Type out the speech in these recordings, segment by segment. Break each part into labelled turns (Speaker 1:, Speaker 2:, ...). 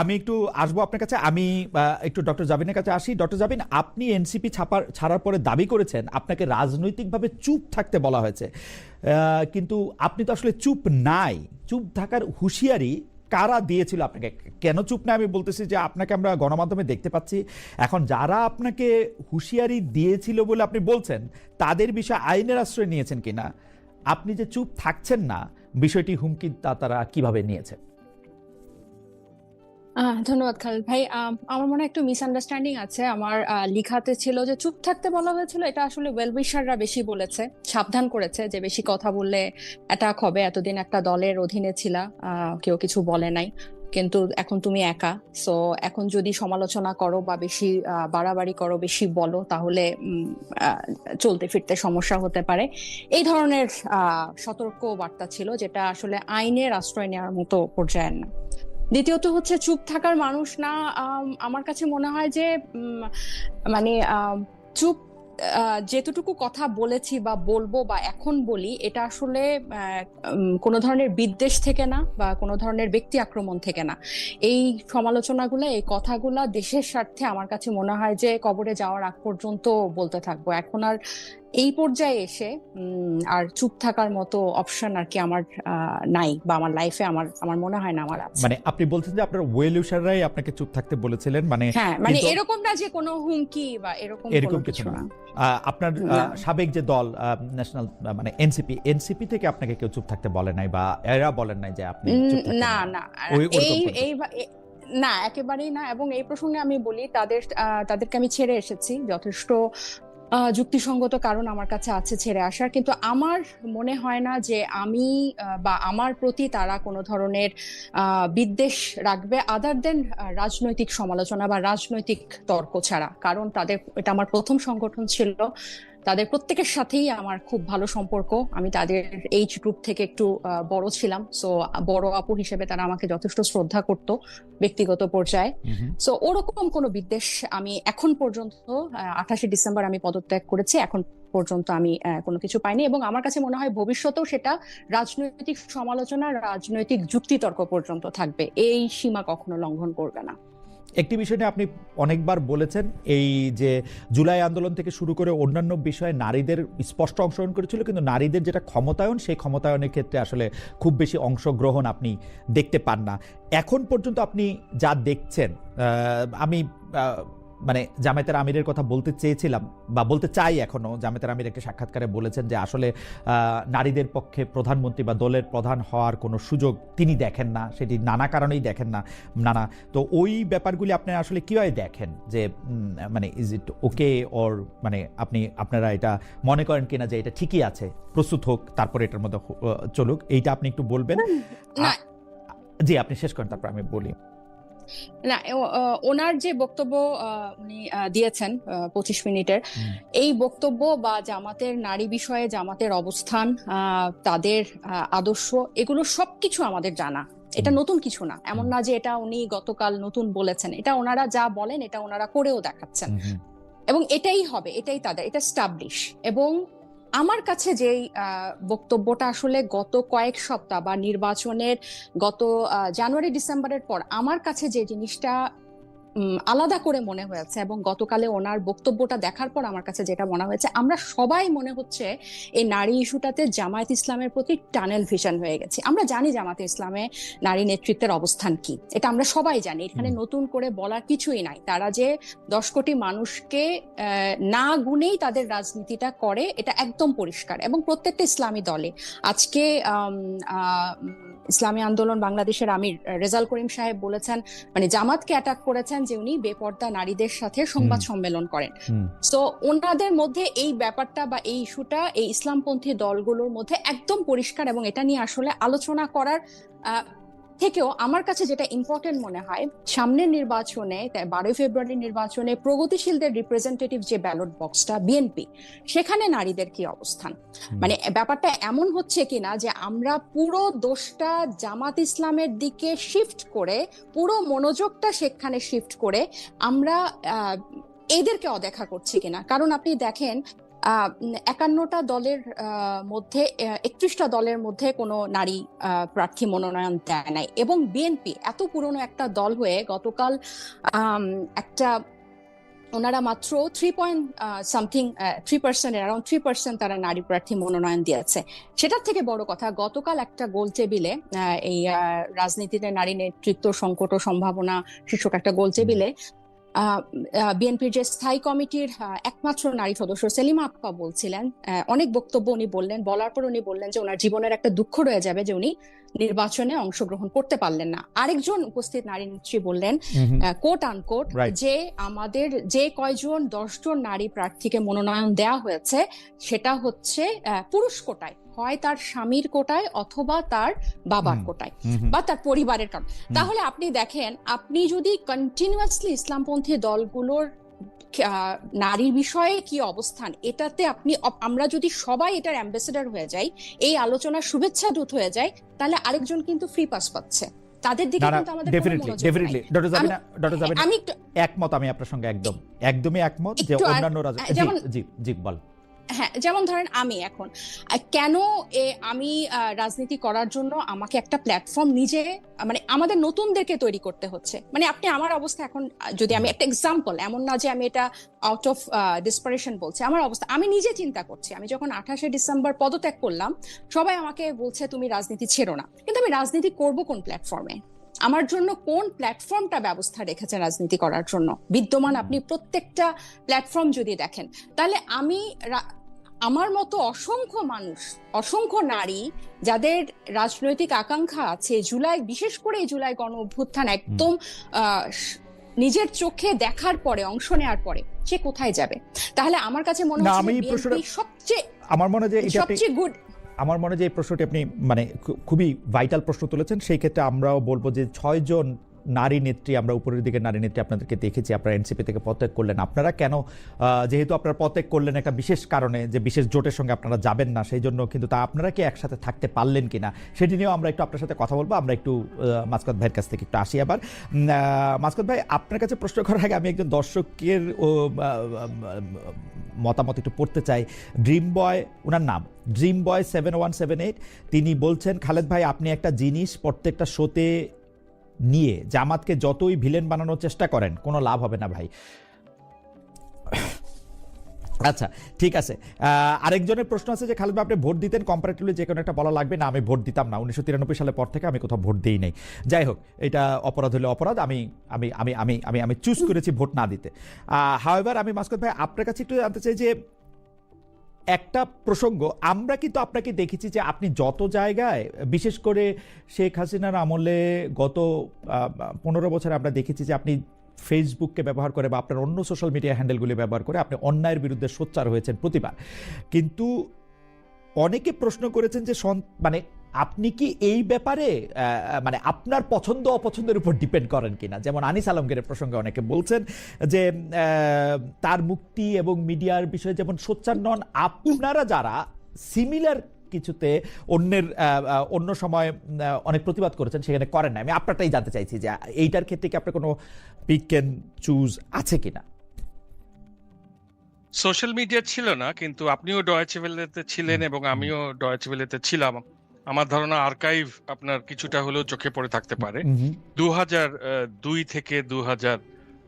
Speaker 1: আমি একটু আসব আপনার কাছে। আমি একটু ডক্টর জাবিনের কাছে আসি। ডক্টর জাবিন আপনি এনসিপি ছাপার ছাড়ার পরে দাবি করেছেন আপনাকে রাজনৈতিকভাবে চুপ থাকতে বলা হয়েছে। কিন্তু আপনি তো আসলে চুপ নাই। চুপ থাকার হুঁশিয়ারি কারা দিয়েছিল আপনাকে? কেন চুপ না আমি বলতেছি যে আপনাকে আমরা গণমাধ্যমে দেখতে পাচ্ছি। এখন যারা আপনাকে হুঁশিয়ারি দিয়েছিল বলে আপনি বলছেন তাদের বিষয়ে আইনের আশ্রয় নিয়েছেন কিনা? আপনি যে চুপ থাকছেন না বিষয়টি হুমকি তা তারা কীভাবে নিয়েছে?
Speaker 2: আহ, ধন্যবাদ খালিদ ভাই। আম, আমার মনে একটু মিসআন্ডারস্ট্যান্ডিং আছে। আমার লিখাতে ছিল যে চুপ থাকতে বলা হয়েছিল এটা আসলে ওয়েলউইশাররা বেশি বলেছে সাবধান করেছে যে বেশি কথা বললে অ্যাটাক হবে। এতদিন একটা দলের অধীনে ছিলা কেউ কিছু বলে নাই। কিন্তু এখন তুমি একা সো এখন যদি সমালোচনা করো বা বেশি বাড়াবাড়ি করো বেশি বলো তাহলে চলতে ফিরতে সমস্যা হতে পারে। এই ধরনের সতর্ক বার্তা ছিল যেটা আসলে আইনের আশ্রয় নেওয়ার মতো পর্যায়ের না। দ্বিতীয়ত হচ্ছে চুপ থাকার মানুষ না আমার কাছে মনে হয় যে মানে চুপ যেতটুকু কথা বলেছি বা বলব বা এখন বলি, এটা আসলে কোনো ধরনের বিদ্বেষ থেকে না বা কোনো ধরনের ব্যক্তি আক্রমণ থেকে না। এই সমালোচনাগুলো, এই কথাগুলা দেশের স্বার্থে আমার কাছে মনে হয় যে, কবরে যাওয়ার আগ পর্যন্ত বলতে থাকব। এখন আর এই পর্যায়ে এসে আর চুপ থাকার মতো অপশন আর কি আমার নাই বা আমার লাইফে আমার আমার মনে হয় না আমার আছে।
Speaker 1: মানে আপনি বলছেন যে আপনার ওয়েল উইশাররাই আপনাকে চুপ থাকতে বলেছিলেন মানে
Speaker 2: হ্যাঁ মানে এরকম না যে কোনো হুমকি বা এরকম
Speaker 1: এরকম কিছু না। আপনার সাবেক যে দল ন্যাশনাল মানে এনসিপি এনসিপি থেকে আপনাকে কেউ চুপ থাকতে বলে নাই বা এরা বলেন নাই যে আপনি
Speaker 2: না না। এই এই না একেবারেই না। এবং এই প্রসঙ্গে আমি বলি তাদের তাদেরকে আমি ছেড়ে এসেছি। যথেষ্ট যুক্তিসঙ্গত কারণ আমার কাছে আছে ছেড়ে আসার, কিন্তু আমার মনে হয় না যে আমি বা আমার প্রতি তারা কোনো ধরনের বিদ্বেষ রাখবে আদার দেন রাজনৈতিক সমালোচনা বা রাজনৈতিক তর্ক ছাড়া। কারণ তাদের, এটা আমার প্রথম সংগঠন ছিল তাদের প্রত্যেকের সাথেই আমার খুব ভালো সম্পর্ক। আমি তাদের এইচ গ্রুপ থেকে একটু বড় ছিলাম। সো বড় আপু হিসেবে তারা আমাকে যথেষ্ট শ্রদ্ধা করত ব্যক্তিগত পর্যায়ে। সো ওরকম কোনো বিদ্বেষ আমি এখন পর্যন্ত আঠাশে ডিসেম্বর আমি পদত্যাগ করেছি। এখন পর্যন্ত আমি কোনো কিছু পাইনি এবং আমার কাছে মনে হয় ভবিষ্যতেও সেটা রাজনৈতিক সমালোচনা রাজনৈতিক যুক্তিতর্ক পর্যন্ত থাকবে। এই সীমা কখনো লঙ্ঘন করবে না।
Speaker 1: একটি বিষয় নিয়ে আপনি অনেকবার বলেছেন, এই যে জুলাই আন্দোলন থেকে শুরু করে অন্যান্য বিষয়ে নারীদের স্পষ্ট অংশগ্রহণ করেছিল, কিন্তু নারীদের যেটা ক্ষমতায়ন, সেই ক্ষমতায়নের ক্ষেত্রে আসলে খুব বেশি অংশগ্রহণ আপনি দেখতে পান না। এখন পর্যন্ত আপনি যা দেখছেন আমি মানে জামায়াতের আমিরের কথা বলতে চেয়েছিলাম বা বলতে চাই এখনও জামায়াতের আমির একটা সাক্ষাৎকারে বলেছেন যে আসলে নারীদের পক্ষে প্রধানমন্ত্রী বা দলের প্রধান হওয়ার কোনো সুযোগ তিনি দেখেন না সেটি নানা কারণেই দেখেন না নানা। তো ওই ব্যাপারগুলি আপনি আসলে কীভাবে দেখেন যে মানে ইজ ইট ওকে ওর মানে আপনি আপনারা এটা মনে করেন কিনা যে এটা ঠিকই আছে প্রস্তুত হোক তারপরে এটার মধ্যে চলুক এইটা আপনি একটু বলবেন? জি আপনি শেষ করেন তারপর আমি বলি।
Speaker 2: না ওনার যে বক্তব্য উনি দিয়েছেন পঁচিশ মিনিটের এই বক্তব্য বা জামাতের নারী বিষয়ে জামাতের অবস্থান তাদের আদর্শ এগুলো সবকিছু আমাদের জানা। এটা নতুন কিছু না। এমন না যে এটা উনি গতকাল নতুন বলেছেন। এটা ওনারা যা বলেন এটা ওনারা করেও দেখাচ্ছেন। এবং এটাই হবে এটাই তাদের এটা স্টাবলিশ এবং আমার কাছে যেই বক্তব্যটা আসলে গত কয়েক সপ্তাহ বা নির্বাচনের গত জানুয়ারি, ডিসেম্বরের পর আমার কাছে যে জিনিসটা আলাদা করে মনে হয়েছে এবং গতকালে ওনার বক্তব্যটা দেখার পর আমার কাছে যেটা মনে হয়েছে আমরা সবাই মনে হচ্ছে এই নারী ইস্যুটাতে জামায়াত ইসলামের প্রতি টানেল ভিশন হয়ে গেছে। আমরা জানি জামায়াত ইসলামে নারী নেতৃত্বের অবস্থান কি এটা আমরা সবাই জানি। এখানে নতুন করে বলার কিছুই নাই। তারা যে দশ কোটি মানুষকে না গুনেই তাদের রাজনীতিটা করে এটা একদম পরিষ্কার এবং প্রত্যেকটা ইসলামী দলে। আজকে ইসলামী আন্দোলন বাংলাদেশের আমির রেজাল করিম সাহেব বলেছেন মানে জামাতকে অ্যাটাক করেছেন যে উনি বেপর্দা নারীদের সাথে সংবাদ সম্মেলন করেন।
Speaker 1: তো
Speaker 2: সো ওনাদের মধ্যে এই ব্যাপারটা বা এই ইস্যুটা এই ইসলামপন্থী দলগুলোর মধ্যে একদম পরিষ্কার এবং এটা নিয়ে আসলে আলোচনা করার আহ, থেকেও আমার কাছে যেটা ইম্পর্টেন্ট মনে হয় সামনের নির্বাচনে বারোই ফেব্রুয়ারি নির্বাচনে প্রগতিশীলদের রিপ্রেজেন্টেটিভ যে ব্যালট বক্সটা বিএনপি সেখানে নারীদের কি অবস্থান? মানে ব্যাপারটা এমন হচ্ছে কিনা যে আমরা পুরো দোষটা জামাত ইসলামের দিকে শিফট করে পুরো মনোযোগটা সেখানে শিফট করে আমরা এদেরকে অদেখা করছি কিনা? কারণ আপনি দেখেন একান্নটা দলের মধ্যে একত্রিশটা দলের মধ্যে কোনো নারী প্রার্থী মনোনয়ন দেয় নাই। এবং বিএনপি এত পুরনো একটা দল হয়ে গতকাল একটা ওনারা মাত্র three point something three percent around three percent তারা নারী প্রার্থী মনোনয়ন দিয়েছে। সেটার থেকে বড় কথা গতকাল একটা গোল টেবিলে এই রাজনীতিতে নারী নেতৃত্ব সংকট ও সম্ভাবনা শীর্ষক একটা গোল টেবিলে বিএনপির যে স্থায়ী কমিটির একমাত্র নারী সদস্য সেলিমা আপ্পা বলছিলেন অনেক বক্তব্য উনি বললেন, বলার পর উনি বললেন যে ওনার জীবনের একটা দুঃখ রয়ে যাবে যে উনি নির্বাচনে অংশগ্রহণ করতে পারলেন না। আরেকজন উপস্থিত নারী নেত্রী বললেন কোট আনকোট. যে আমাদের যে কয়জন দশজন নারী প্রার্থীকে মনোনয়ন দেওয়া হয়েছে সেটা হচ্ছে পুরুষ কোটায়। হয় তার স্বামীর কোটায় অথবা তার বাবার কোটায় বা তার পরিবারের কারণ তাহলে আপনি দেখেন আপনি যদি কন্টিনিউয়াসলি ইসলামপন্থী দলগুলোর নারীর বিষয়ে কি অবস্থান? এটাতে আপনি আমরা যদি সবাই এটার অ্যাম্বাসেডার হয়ে যাই এই আলোচনার শুভেচ্ছা দূত হয়ে যায় তাহলে আরেকজন কিন্তু ফ্রি পাস পাচ্ছে। তাদের দিকে কিন্তু আমাদের
Speaker 1: definitely definitely doctor Jabina doctor Jabina
Speaker 2: আমি
Speaker 1: একমত আমি আপনার সঙ্গে একদম। একদমই একমত যে অন্যান্য রাজনীতি জি জি বল।
Speaker 2: হ্যাঁ যেমন ধরেন আমি এখন কেন আমি রাজনীতি করার জন্য আমাকে একটা প্ল্যাটফর্ম নিজে মানে আমাদের নতুনদেরকে তৈরি করতে হচ্ছে? মানে আপনি আমার অবস্থা এখন যদি আমি একটা এক্সাম্পল এমন না যে আমি এটা আউট অফ ডিসপারেশন বলছি, আমার অবস্থা, আমি নিজে চিন্তা করছি। আমি যখন আঠাশে ডিসেম্বর পদত্যাগ করলাম, সবাই আমাকে বলছে, তুমি রাজনীতি ছেড়ো না। কিন্তু আমি রাজনীতি করব কোন প্ল্যাটফর্মে আমার জন্য কোন প্ল্যাটফর্মটা ব্যবস্থা রেখেছে রাজনীতি করার জন্য? বিদ্যমান আপনি প্রত্যেকটা প্ল্যাটফর্ম যদি দেখেন তাহলে আমি আমার মতো অসংখ্য মানুষ অসংখ্য নারী যাদের রাজনৈতিক আকাঙ্ক্ষা আছে জুলাই বিশেষ করে এই জুলাই গণ অভ্যুত্থান একদম আহ, নিজের চোখে দেখার পরে অংশ নেওয়ার পরে সে কোথায় যাবে? তাহলে আমার কাছে মনে হচ্ছে সবচেয়ে
Speaker 1: আমার মনে হয়
Speaker 2: সবচেয়ে গুড
Speaker 1: আমার মনে যে এই প্রশ্নটি আপনি মানে খুবই ভাইটাল প্রশ্ন তুলেছেন। সেই ক্ষেত্রে আমরাও বলব যে ছয়জন নারী নেত্রী, আমরা উপরের দিকে নারী নেত্রী আপনাদেরকে দেখেছি, আপনারা এনসিপি থেকে পদত্যাগ করলেন। আপনারা কেন যেহেতু আপনারা পদত্যাগ করলেন একটা বিশেষ কারণে, যে বিশেষ জোটের সঙ্গে আপনারা যাবেন না, সেই জন্য কিন্তু তা আপনারা কি একসাথে থাকতে পারলেন কিনা, সেটি নিয়েও আমরা একটু আপনার সাথে কথা বলব। আমরা একটু মাসকাত ভাইয়ের কাছ থেকে একটু আসি আবার। মাসকাত ভাই, আপনার কাছে প্রশ্ন করার আগে আমি একজন দর্শকের মতামত একটু পড়তে চাই। ড্রিম বয় ওনার নাম, dream boy seven one seven eight, তিনি বলছেন, খালেদ ভাই, আপনি একটা জিনিস প্রত্যেকটা শোতে নিয়ে, জামাতকে যতই ভিলেন বানানোর চেষ্টা করেন, কোনো লাভ হবে না ভাই। আচ্ছা ঠিক আছে। আরেকজনের প্রশ্ন আছে যে, খালেদ, আপনি ভোট দিতেন কম্পারেটিভলি যে কোনো একটা বলা লাগবে? না, আমি ভোট দিতাম না। উনিশশো তিরানব্বই সালের পর থেকে আমি কোথাও ভোট দিই নাই। যাই হোক, এটা অপরাধ হলে অপরাধ। আমি আমি আমি আমি আমি আমি চুজ করেছি ভোট না দিতে। হাওয়েভার আমি মাসকত ভাই, আপনার কাছে একটু জানতে চাই যে একটা প্রসঙ্গ, আমরা কিন্তু আপনাকে দেখেছি যে আপনি যত জায়গায়, বিশেষ করে শেখ হাসিনার আমলে গত পনেরো বছর আমরা দেখেছি যে আপনি ফেসবুককে ব্যবহার করে বা আপনার অন্য সোশ্যাল মিডিয়া হ্যান্ডেলগুলি ব্যবহার করে আপনি অন্যায়ের বিরুদ্ধে সোচ্চার হয়েছেন প্রতিবার। কিন্তু অনেকে প্রশ্ন করেছেন যে মানে আপনি কি এই ব্যাপারে মানে আপনার পছন্দ অপছন্দের উপর ডিপেন্ড করেন কিনা? যেমন আনিস আলমগীরের প্রসঙ্গে অনেকে বলছেন যে তার মুক্তি এবং মিডিয়ার বিষয়ে যেমন সোচ্চার নন আপনারা যারা সিমিলার কিছুতে অন্যের অন্য সময় অনেক প্রতিবাদ করেছেন সেখানে করেন না আমি আপনারটাই জানতে চাইছি যে এইটার ক্ষেত্রে কি আপনার কোনো পিক ক্যান চুজ আছে কিনা?
Speaker 3: সোশ্যাল মিডিয়া ছিল না কিন্তু আপনিও ডয়েচে ভেলেতে ছিলেন এবং আমিও ডয়েচে ভেলেতে ছিলাম। আমার ধারণা আর্কাইভ আপনার কিছুটা হলেও চোখে পড়ে থাকতে পারে। দু হাজার দুই থেকে দু হাজার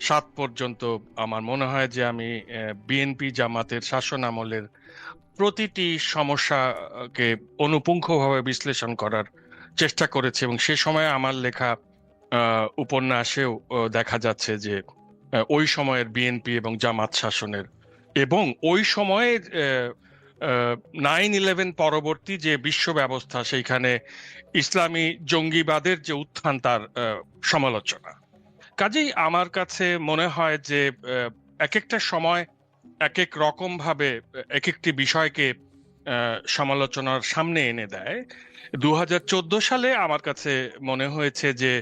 Speaker 3: সাত পর্যন্ত আমার মনে হয় যে আমি বিএনপি জামাতের শাসন আমলের প্রতিটি সমস্যাকে অনুপুঙ্খভাবে বিশ্লেষণ করার চেষ্টা করেছি এবং সে সময় আমার লেখা উপন্যাসেও দেখা যাচ্ছে যে ওই সময়ের বিএনপি এবং জামাত শাসনের এবং ওই সময়ের নাইন ইলেভেন পরবর্তী যে বিশ্ব ব্যবস্থা সেইখানে ইসলামী জঙ্গিবাদের যে উত্থান তার সমালোচনা। কাজেই আমার কাছে মনে হয় যে এক একটা সময় এক এক রকম ভাবে এক একটি বিষয়কে সমালোচনার সামনে এনে দেয়। দু হাজার চোদ্দ সালে আমার কাছে মনে হয়েছে যে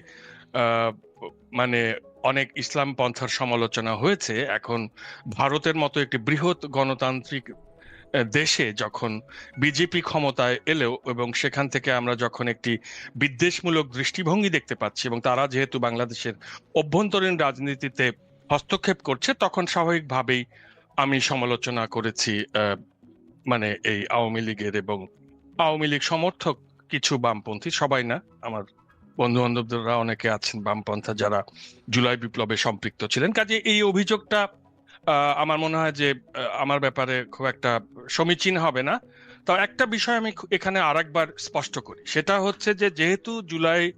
Speaker 3: মানে অনেক ইসলাম পন্থার সমালোচনা হয়েছে। এখন ভারতের মতো একটি বৃহৎ গণতান্ত্রিক দেশে যখন বিজেপি ক্ষমতায় এলেও এবং সেখান থেকে আমরা যখন একটি বিদ্বেষমূলক দৃষ্টিভঙ্গি দেখতে পাচ্ছি এবং তারা যেহেতু বাংলাদেশের অভ্যন্তরীণ রাজনীতিতে হস্তক্ষেপ করছে, তখন স্বাভাবিকভাবেই আমি সমালোচনা করেছি মানে এই আওয়ামী লীগের এবং আওয়ামী লীগ সমর্থক কিছু বামপন্থী, সবাই না, আমার বন্ধু বান্ধবরা অনেকে আছেন বামপন্থা যারা জুলাই বিপ্লবে সম্পৃক্ত ছিলেন। কাজে এই অভিযোগটা আমার মনে হয় যে আমার ব্যাপারে খুব একটা সমীচীন হবে না। তো একটা বিষয় আমি এখানে আরেকবার স্পষ্ট করি। সেটা হচ্ছে যে, যেহেতু জুলাই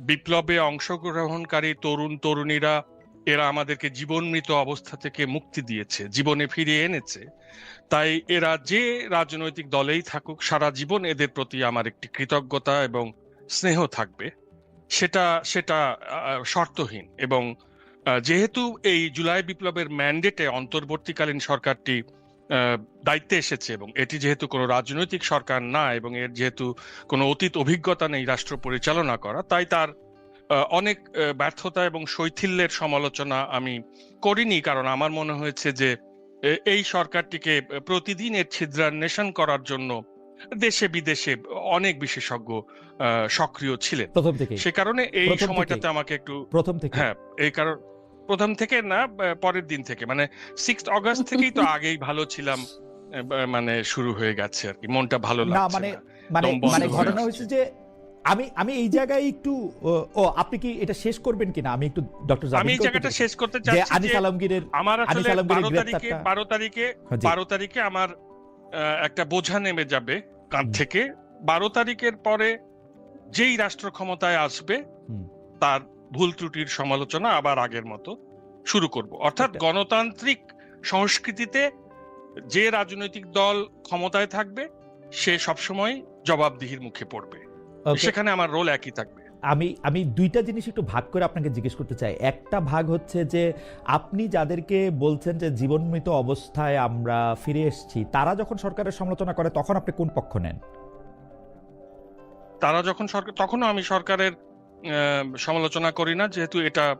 Speaker 3: বিপ্লবে অংশগ্রহণকারী তরুণ তরুণীরা, এরা আমাদেরকে জীবন মৃত অবস্থা থেকে মুক্তি দিয়েছে, জীবনে ফিরিয়ে এনেছে, তাই এরা যে রাজনৈতিক দলেই থাকুক, সারা জীবন এদের প্রতি আমার একটি কৃতজ্ঞতা এবং স্নেহ থাকবে। সেটা সেটা শর্তহীন এবং যেহেতু এই জুলাই বিপ্লবের ম্যান্ডেটে অন্তর্বর্তীকালীন সরকারটি দায়িত্বে এসেছে এবং এটি যেহেতু কোনো রাজনৈতিক সরকার না এবং এর যেহেতু কোনো অতীত অভিজ্ঞতা নেই রাষ্ট্র পরিচালনা করা তাই তার অনেক ব্যর্থতা এবং শৈথিল্যের সমালোচনা আমি করিনি কারণ আমার মনে হয়েছে যে এই সরকারটিকে প্রতিদিন এর ছিদ্রান্বেষণ করার জন্য দেশে বিদেশে অনেক বিশেষজ্ঞ সক্রিয় ছিলেন।
Speaker 1: প্রথম থেকে
Speaker 3: সে কারণে এই সময়টাতে আমাকে একটু
Speaker 1: প্রথম থেকে
Speaker 3: হ্যাঁ এই কারণ প্রথম থেকে না পরের দিন থেকে? মানে সিক্স অগস্ট থেকেই তো আগেই ভালো ছিলাম মানে শুরু হয়ে গেছে আর কি। মনটা ভালো
Speaker 1: না
Speaker 3: লাগছে
Speaker 1: মানে মানে মানে ঘটনা হয়েছে যে আমি আমি এই জায়গায় একটু ও, আপনি কি এটা শেষ করবেন কিনা? আমি একটু ডক্টর
Speaker 3: আমি এই জায়গাটা শেষ করতে
Speaker 1: যে
Speaker 3: চাচ্ছি
Speaker 1: আনিস
Speaker 3: যে
Speaker 1: আলমগীরের
Speaker 3: আমার
Speaker 1: আনিস
Speaker 3: আসলে
Speaker 1: আলমগীরের
Speaker 3: বারো তারিখে
Speaker 1: গ্রেপ্তারটা-
Speaker 3: বারো তারিখে
Speaker 1: হ্যাঁ, জি।
Speaker 3: বারো তারিখে আমার একটা বোঝা নেমে যাবে কাঁধ থেকে। বারো তারিখের পরে যেই রাষ্ট্র ক্ষমতায় আসবে তার ভুল ত্রুটির সমালোচনা আবার আগের মতো শুরু করব। অর্থাৎ গণতান্ত্রিক সংস্কৃতিতে যে রাজনৈতিক দল ক্ষমতায় থাকবে সে সবসময় জবাবদিহির মুখে পড়বে। সেখানে আমার রোল একই থাকবে।
Speaker 1: আমি আমি দুইটা জিনিস একটু ভাগ করে আপনাকে জিজ্ঞেস করতে চাই। একটা ভাগ হচ্ছে যে আপনি যাদেরকে বলছেন যে জীবনমৃত অবস্থায় আমরা ফিরে এসেছি তারা যখন সরকারের সমালোচনা করে তখন আপনি কোন পক্ষ নেন?
Speaker 3: তারা যখন সরকার তখনও আমি সরকারের সমালোচনা করি না যেহেতু এটা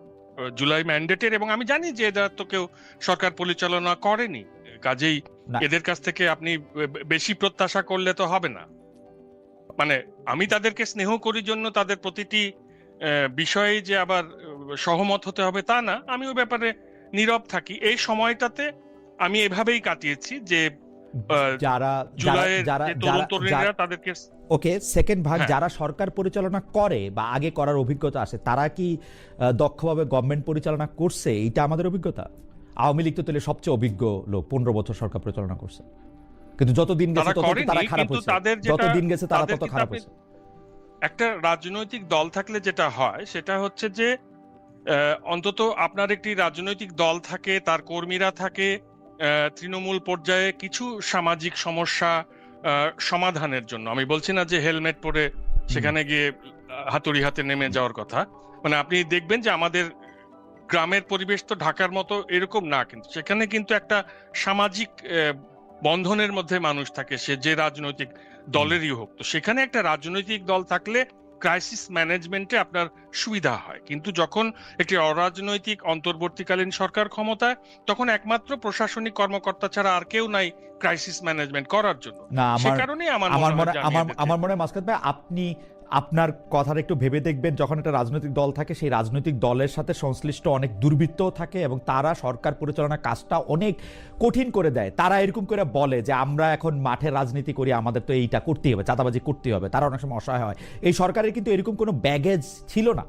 Speaker 3: জুলাই ম্যান্ডেটের এবং আমি জানি যে এরা তো কেউ সরকার পরিচালনা করেনি। কাজেই এদের কাছ থেকে আপনি বেশি প্রত্যাশা করলে তো হবে না। মানে আমি তাদেরকে স্নেহ করি জন্য তাদের প্রতিটি বিষয়ে যে আবার সহমত হতে হবে তা না। আমি ওই ব্যাপারে নীরব থাকি। এই সময়টাতে আমি এভাবেই কাটিয়েছি যে
Speaker 1: যারা যারা যারা
Speaker 3: তাদেরকে
Speaker 1: ওকে সেকেন্ড ভাগ
Speaker 3: হ্যাঁ।
Speaker 1: যারা সরকার পরিচালনা করে বা আগে করার অভিজ্ঞতা আছে তারা কি দক্ষভাবে গভর্নমেন্ট পরিচালনা করছে? এইটা আমাদের অভিজ্ঞতা। আওয়ামী লীগ তো তাহলে সবচেয়ে অভিজ্ঞ লোক পনেরো বছর সরকার পরিচালনা করছে। কিন্তু যত দিন গেছে তত তারা খারাপ
Speaker 3: তাদের
Speaker 1: যত দিন গেছে তারা তত খারাপ হয়েছে।
Speaker 3: একটা রাজনৈতিক দল থাকলে যেটা হয় সেটা হচ্ছে যে অন্তত আপনার একটি রাজনৈতিক দল থাকে তার কর্মীরা থাকে তৃণমূল পর্যায়ে কিছু সামাজিক সমস্যা সমাধানের জন্য। আমি বলছি না যে হেলমেট পরে সেখানে গিয়ে হাতুড়ি হাতে নেমে যাওয়ার কথা। মানে আপনি দেখবেন যে আমাদের গ্রামের পরিবেশ তো ঢাকার মতো এরকম না কিন্তু সেখানে কিন্তু একটা সামাজিক বন্ধনের মধ্যে মানুষ থাকে সে যে রাজনৈতিক দলেরই হোক। তো সেখানে একটা রাজনৈতিক দল থাকলে ক্রাইসিস ম্যানেজমেন্টে আপনার সুবিধা হয়। কিন্তু যখন একটি অরাজনৈতিক অন্তর্বর্তীকালীন সরকার ক্ষমতায় তখন একমাত্র প্রশাসনিক কর্মকর্তা ছাড়া আর কেউ নাই ক্রাইসিস ম্যানেজমেন্ট করার জন্য।
Speaker 1: না
Speaker 3: সে
Speaker 1: আমার
Speaker 3: কারণেই আমার
Speaker 1: আমার
Speaker 3: মনে
Speaker 1: আমার আমার মনে হয় মাসকাত ভাই আপনি আপনার কথাটা একটু ভেবে দেখবেন যখন একটা রাজনৈতিক দল থাকে সেই রাজনৈতিক দলের সাথে সংশ্লিষ্ট অনেক দুর্বৃত্তও থাকে এবং তারা সরকার পরিচালনার কাজটা অনেক কঠিন করে দেয়। তারা এরকম করে বলে যে আমরা এখন মাঠে রাজনীতি করি আমাদের তো এইটা করতেই হবে চাঁদাবাজি করতেই হবে। তারা অনেক সময় অসহায় হয়। এই সরকারের কিন্তু এরকম কোনো ব্যাগেজ ছিল না।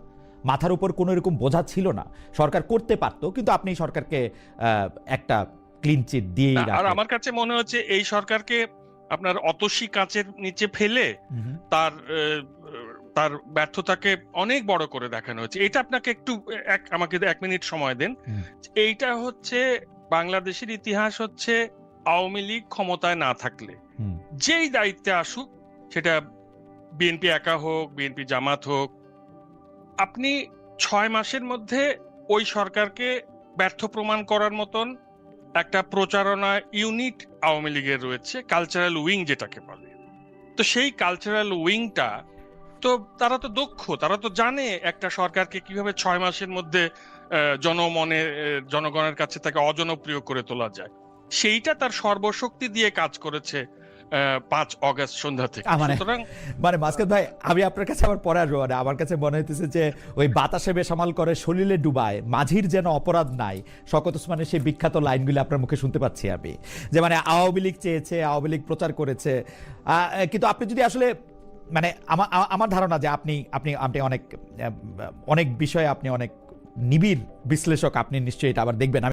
Speaker 1: মাথার উপর কোনো এরকম বোঝা ছিল না। সরকার করতে পারতো কিন্তু আপনি সরকারকে একটা ক্লিন চিট দিয়েই
Speaker 3: না, আর আমার কাছে মনে হচ্ছে এই সরকারকে আপনার অতসী কাঁচের নিচে ফেলে তার তার ব্যর্থতাকে অনেক বড় করে দেখানো হচ্ছে। এটা আপনাকে একটু এক আমাকে এক মিনিট সময় দেন। এইটা হচ্ছে বাংলাদেশের ইতিহাস হচ্ছে আওয়ামী লীগ ক্ষমতায় না থাকলে। যেই দায়িত্বে আসুক সেটা বিএনপি একা হোক বিএনপি জামাত হোক আপনি ছয় মাসের মধ্যে ওই সরকারকে ব্যর্থ প্রমাণ করার মতন একটা প্রচারণা ইউনিট আওয়ামী লীগের রয়েছে কালচারাল উইং যেটাকে বলে। তো সেই কালচারাল উইংটা তো তারা তো দক্ষ তারা তো জানে একটা সরকারকে কীভাবে ছয় মাসের মধ্যে জনমনে জনগণের কাছে তাকে অজনপ্রিয় করে তোলা যায়। সেইটা তার সর্বশক্তি দিয়ে কাজ করেছে পাঁচ অগস্ট সন্ধ্যা থেকে।
Speaker 1: মানে-
Speaker 3: সুতরাং
Speaker 1: মানে মাসকাত ভাই আমি আপনার কাছে আবার পরে আসব। মানে আমার কাছে মনে হইতেছে যে ওই বাতাসে বেসামাল করে শরীরে ডুবায় মাঝির যেন অপরাধ নাই শকত ওসমানের সেই বিখ্যাত লাইনগুলি আপনার মুখে শুনতে পাচ্ছি আমি। যে মানে আওয়ামী লীগ চেয়েছে আওয়ামী লীগ প্রচার করেছে। আহ, কিন্তু আপনি যদি আসলে মানে আমার আমার ধারণা যে আপনি আপনি আপনি অনেক অনেক বিষয়ে আপনি অনেক নিবিড় বিশ্লেষক, আপনি নিশ্চয়ই এটা আবার দেখবেন।